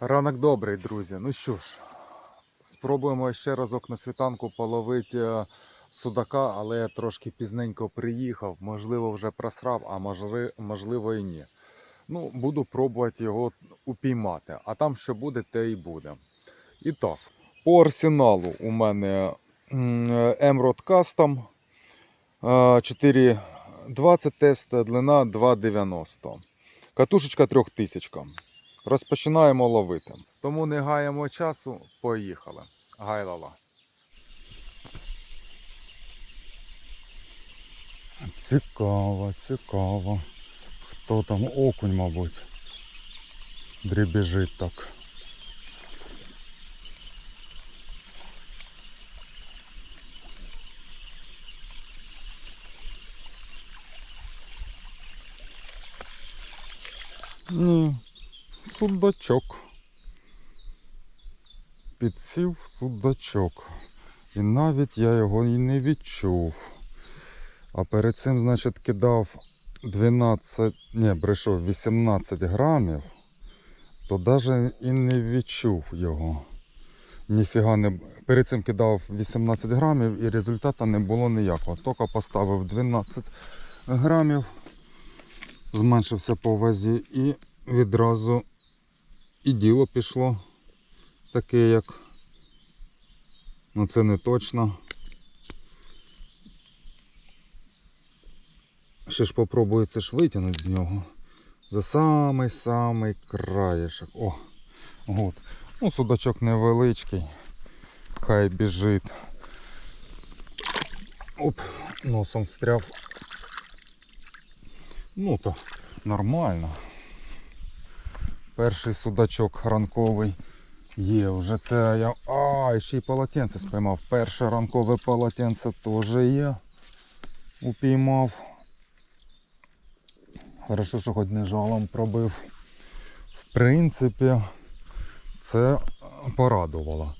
Ранок добрий, друзі. Ну що ж, спробуємо ще разок на світанку половити е, судака, але я трошки пізненько приїхав. Можливо, вже просрав, а можливо і ні. Ну, буду пробувати його упіймати, а там що буде, те і буде. І так, по арсеналу у мене Emerald Custom е, 4,20 тест, длина 2,90. Катушечка 3000. Розпочинаємо ловити. Тому не гаємо часу, поїхали. Гайлала. Цікаво, цікаво. Хто там окунь, мабуть. Дрібіжить так. Ні, судачок. Підсів судачок. І навіть я його і не відчув. А перед цим, значить, кидав 12, ні, брешов 18 грамів, то навіть і не відчув його. Ніфіга не. Перед цим кидав 18 грамів і результату не було ніякого. Тільки поставив 12 грамів, зменшився по вазі і відразу і діло пішло таке, як. Ну це не точно. Ще ж попробую це ж витягнути з нього. За самий-самий краєшок. О, от. Ну, судачок невеличкий. Хай біжить. Оп, носом встряв. Ну то нормально. Перший судачок ранковий є. Вже це я. А, ще й полотенце спіймав. Перше ранкове полотенце теж є. Упіймав. Хорошо, що хоч не жалом пробив. В принципі, це порадувало.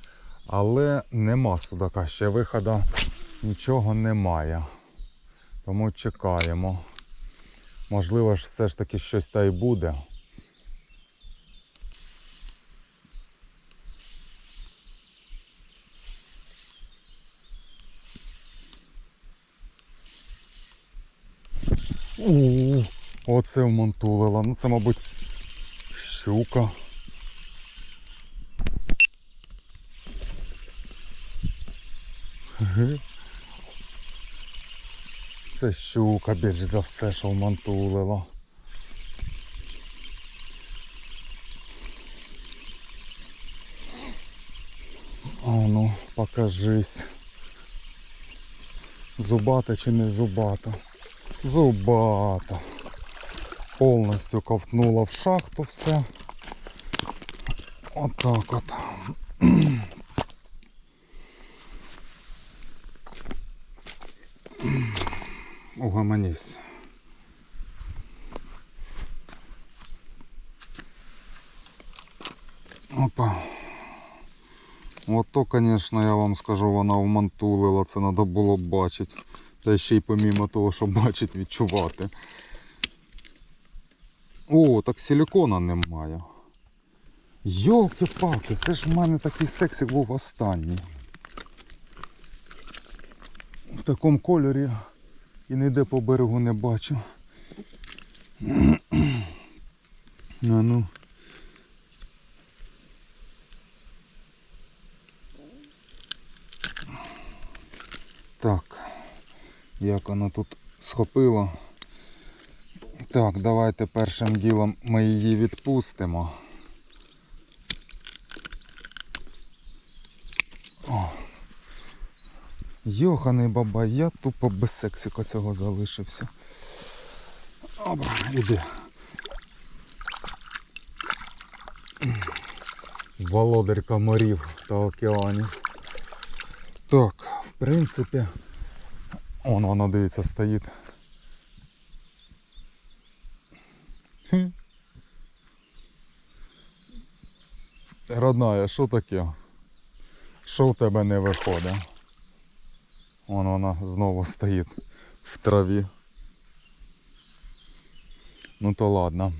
Але нема судака, ще виходу нічого немає. Тому чекаємо. Можливо ж все ж таки щось та й буде. У, оце вмонтулила. Ну це, мабуть, щука. Це щука більш за все, що вмонтулила. А ну, покажись. Зубата чи не зубата? Зубата. Повністю ковтнула в шахту все. Отак от. Угомонісь. Опа. От то, звісно, я вам скажу, вона вмантулила, це треба було бачити. Та ще й помімо того, що бачить, відчувати. О, так силікона немає. Йолки-палки, це ж в мене такий сексик був останній. В такому кольорі і ніде по берегу не бачу. А ну. Так, як воно тут схопило. Так, давайте першим ділом ми її відпустимо. О. Йоханий бабай, я тупо без сексика цього залишився. Оба, іди. Володарка морів та океанів. Так, в принципі. Он вона дивиться стоїть. Родная, що таке? Що в тебе не виходить? Вон вона знову стоїть в траві. Ну то ладно.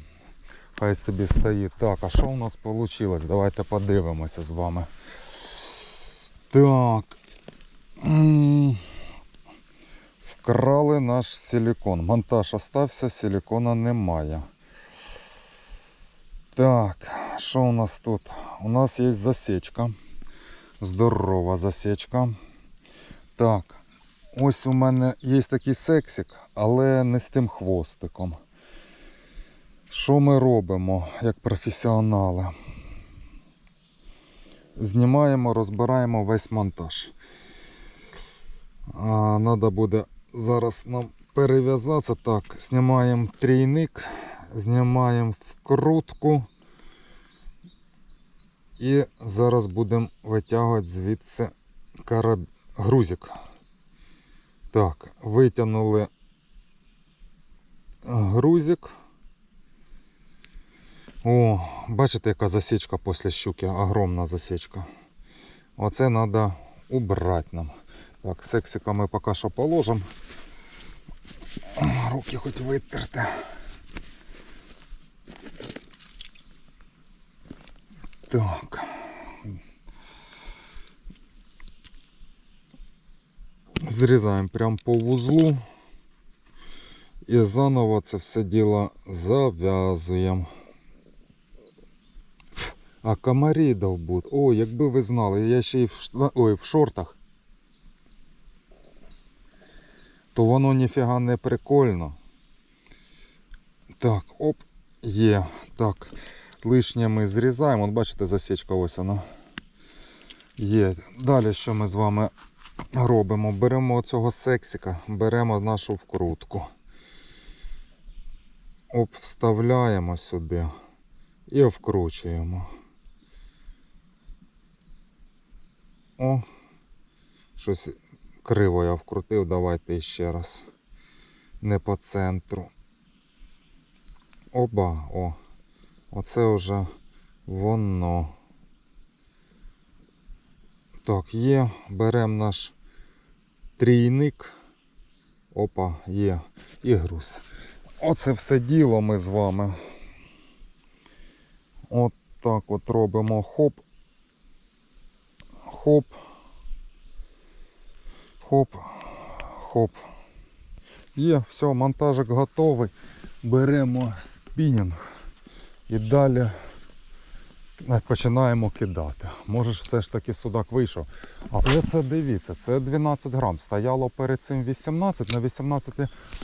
Хай собі стоїть. Так, а що у нас вийшло? Давайте подивимося з вами. Так. Вкрали наш силикон. Монтаж остався, силикона немає. Так, що у нас тут? У нас є засічка. Здорова засічка. Так, ось у мене є такий сексик, але не з тим хвостиком. Що ми робимо як професіонали? Знімаємо, розбираємо весь монтаж. А, Надо буде зараз нам перев'язатися. Так, знімаємо трійник, знімаємо вкрутку. І зараз будемо витягувати звідси караб... грузик. Так, витягнули грузик. О, бачите, яка засічка після щуки, огромна засічка. Оце треба убрати нам. Так, сексика ми поки що положимо. Руки хоч витерти. Так. Зрізаємо прямо по вузлу. І заново це все діло зав'язуємо. А комарі довбут. О, якби ви знали, я ще й в, Ой, в шортах. То воно ніфіга не прикольно. Так, оп, є. Так, лишнє ми зрізаємо. От бачите, засічка ось вона. Є. Далі що ми з вами робимо? Беремо цього сексика, беремо нашу вкрутку. Оп, вставляємо сюди і вкручуємо. О, щось криво я вкрутив, давайте ще раз. Не по центру. Оба, о. Оце вже воно. Так, є. Беремо наш трійник. Опа, є. І груз. Оце все діло ми з вами. От так от робимо хоп. Хоп. Хоп. Хоп. Є, все, монтажик готовий. Беремо спінінг і далі починаємо кидати. Може все ж таки судак вийшов. Але це дивіться, це 12 грам. Стояло перед цим 18, на 18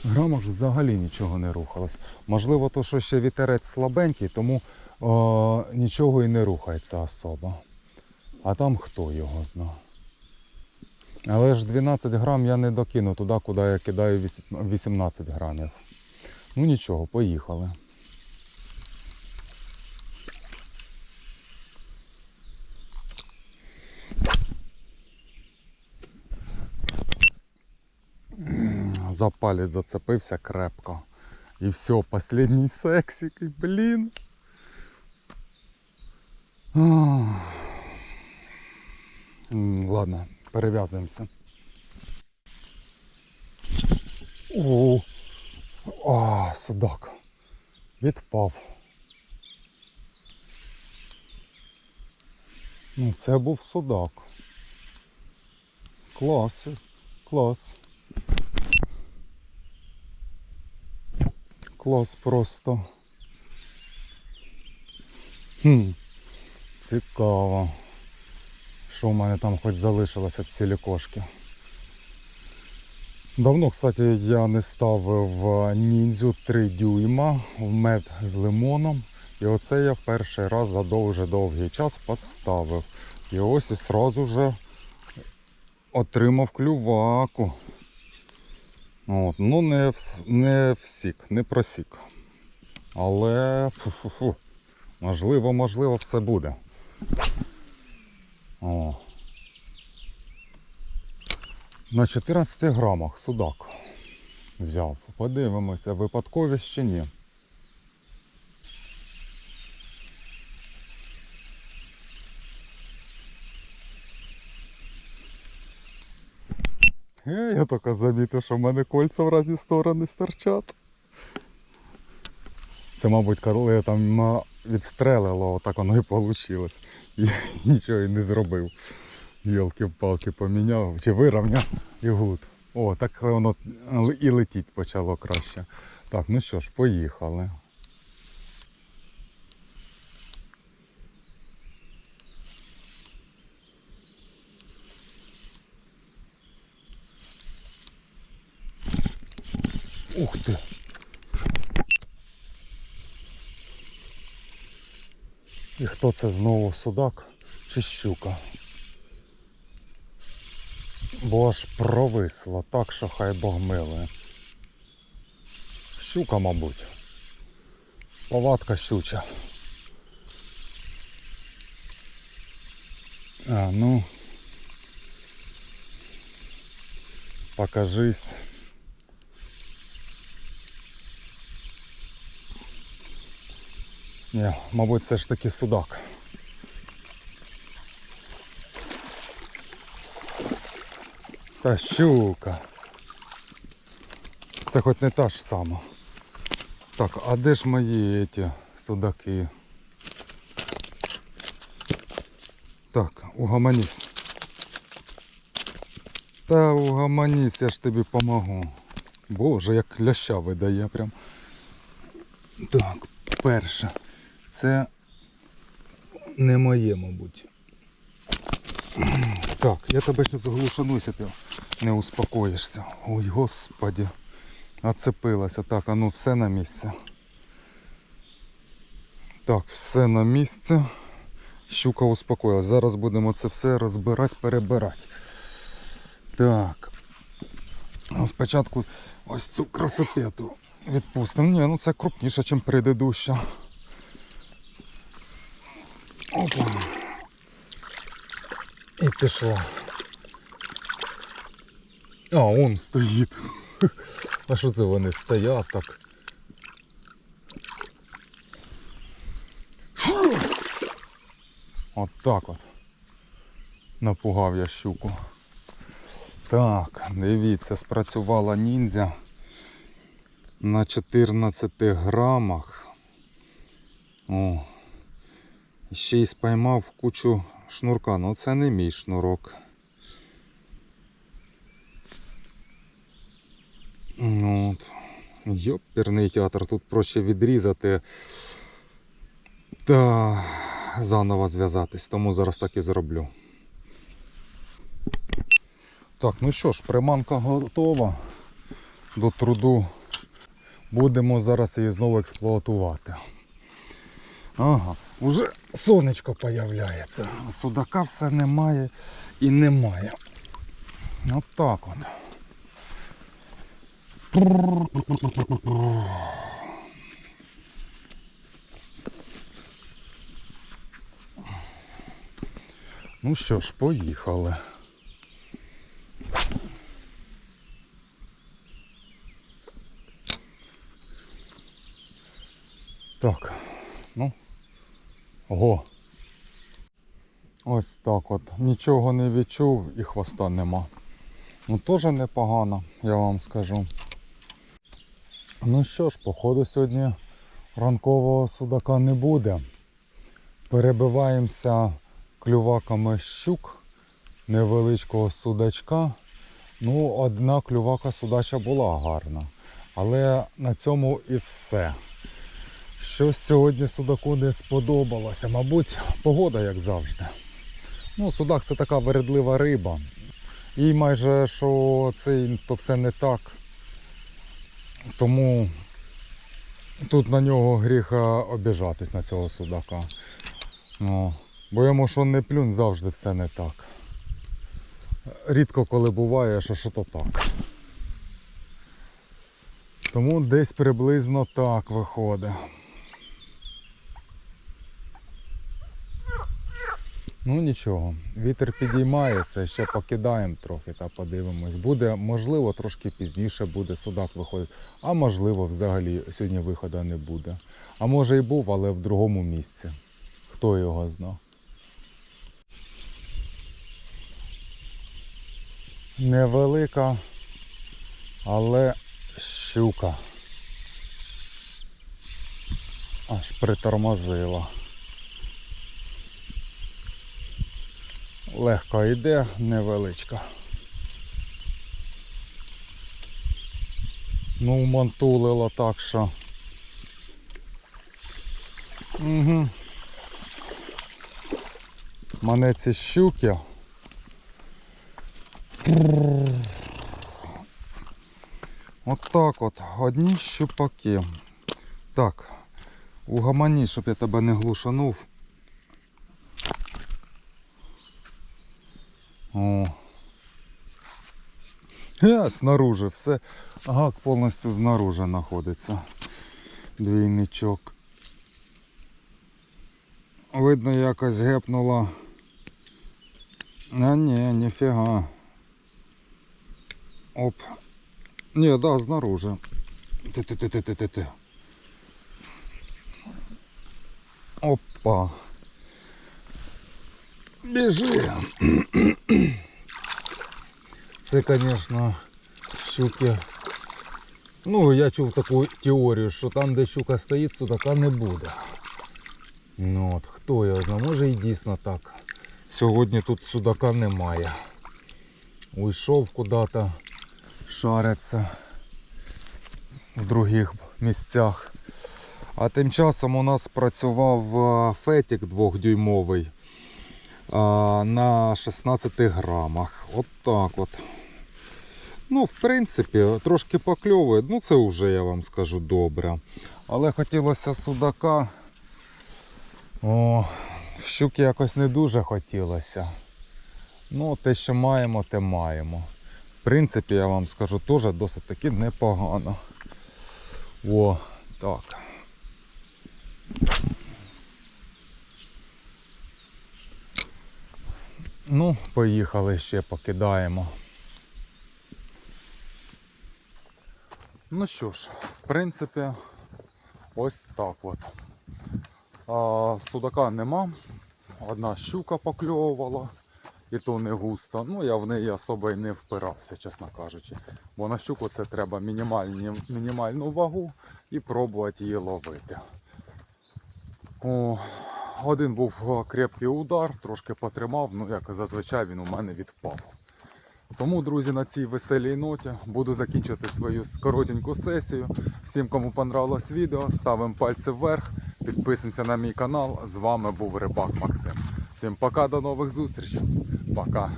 грамах взагалі нічого не рухалось. Можливо, то що ще вітерець слабенький, тому о, нічого і не рухається особо. А там хто його зна. Але ж 12 грам я не докину туди, куди я кидаю 18 грамів. Ну нічого, поїхали. За палець зацепився крепко. І все, останній сексик, і блін. Ах. Ладно, перев'язуємося. О, а, судак. Відпав. Ну, це був судак. Клас. Клас. Клас просто. Хм. Цікаво. Що в мене там хоч залишилося цілі кошки. Давно, кстати, я не ставив е, ніндзю 3 дюйма в мед з лимоном. І оце я в перший раз за дуже довгий час поставив. І ось і сразу вже отримав клюваку. От, ну не, не всік, не просік. Але фу-фу-фу. можливо, можливо, все буде. О. На 14 грамах судак взяв. Подивимося, випадковість чи ні. Я тільки замітив, що в мене кольця в разні сторони стирчать. Це, мабуть, коли я там відстрелило, отак воно і вийшло. І нічого і не зробив. Йолки-палки поміняв чи вирівняв і гуд. О, так воно і летіть почало краще. Так, ну що ж, поїхали. Ух ти! І хто це знову судак чи щука? Бо аж провисло, так що хай Бог милує. Щука, мабуть. Повадка щуча. А, ну. Покажись. Ні, мабуть, все ж таки судак. Та щука. Це хоч не та ж сама. Так, а де ж мої ті судаки? Так, угомонісь. Та угомонісь, я ж тобі помогу. Боже, як ляща видає прям. Так, перше. Це не моє, мабуть. Так, я тебе ще заглушануся, ти не успокоїшся. Ой, господі. Оцепилася. Так, а ну все на місці. Так, все на місці. Щука успокоїлась. Зараз будемо це все розбирати, перебирати. Так. Ну, Спочатку ось цю красотету відпустимо. Ні, ну це крупніше, ніж предыдуща. Опа. І пішла. А, он стоїть. А що це вони стоять так? От так от. Напугав я щуку. Так, дивіться, спрацювала ніндзя на 14 грамах. О, ще й спіймав кучу шнурка. Ну це не мій шнурок. Ну, от. Йоперний театр. Тут проще відрізати та заново зв'язатись. Тому зараз так і зроблю. Так, ну що ж, приманка готова до труду. Будемо зараз її знову експлуатувати. Ага, уже сонечко появляється. Судака все немає і немає. От так от. Ну що ж, поїхали. Так, ну, ого. Ось так от. Нічого не відчув і хвоста нема. Ну теж непогано, я вам скажу. Ну що ж, походу сьогодні ранкового судака не буде. Перебиваємося клюваками щук, невеличкого судачка. Ну, одна клювака судача була гарна. Але на цьому і все. Щось сьогодні судаку не сподобалося. Мабуть, погода, як завжди. Ну, судак це така вередлива риба. І майже що це то все не так. Тому тут на нього гріха обіжатись на цього судака. Ну, бо йому що не плюнь, завжди все не так. Рідко коли буває, що що то так. Тому десь приблизно так виходить. Ну нічого, вітер підіймається, ще покидаємо трохи та подивимось. Буде, можливо, трошки пізніше буде судак виходить, а можливо, взагалі сьогодні виходу не буде. А може і був, але в другому місці. Хто його знав. Невелика, але щука. Аж притормозила. Легко йде, невеличка. Ну, мантулило так, що. Угу. Мене ці щуки. От так от, одні щупаки. Так, угамані, щоб я тебе не глушанув. О. Е, снаружи все. Гак повністю знаружи знаходиться. Двійничок. Видно, якось гепнула. А ні, ніфіга. Оп. Ні, да, знаружи. Ти-ти-ти-ти-ти-ти. Опа. Біжи. Це, звісно, щуки. Ну, я чув таку теорію, що там, де щука стоїть, судака не буде. Ну от, хто його знає, може і дійсно так. Сьогодні тут судака немає. Уйшов куди-то шариться в других місцях. А тим часом у нас працював е, фетік двохдюймовий на 16 грамах. От так от. Ну, в принципі, трошки покльовує, ну це вже я вам скажу добре. Але хотілося судака. О, щуки якось не дуже хотілося. Ну, те, що маємо, те маємо. В принципі, я вам скажу, теж досить таки непогано. О, так. Ну, поїхали ще покидаємо. Ну що ж, в принципі, ось так от. А, судака нема. Одна щука покльовувала, і то не густо. Ну, я в неї особо і не впирався, чесно кажучи. Бо на щуку це треба мінімальні, мінімальну вагу і пробувати її ловити. О, один був крепкий удар, трошки потримав, ну як зазвичай він у мене відпав. Тому, друзі, на цій веселій ноті буду закінчувати свою коротеньку сесію. Всім, кому понравилось відео, ставимо пальці вверх, підписуємося на мій канал. З вами був Рибак Максим. Всім пока, до нових зустрічей. Пока.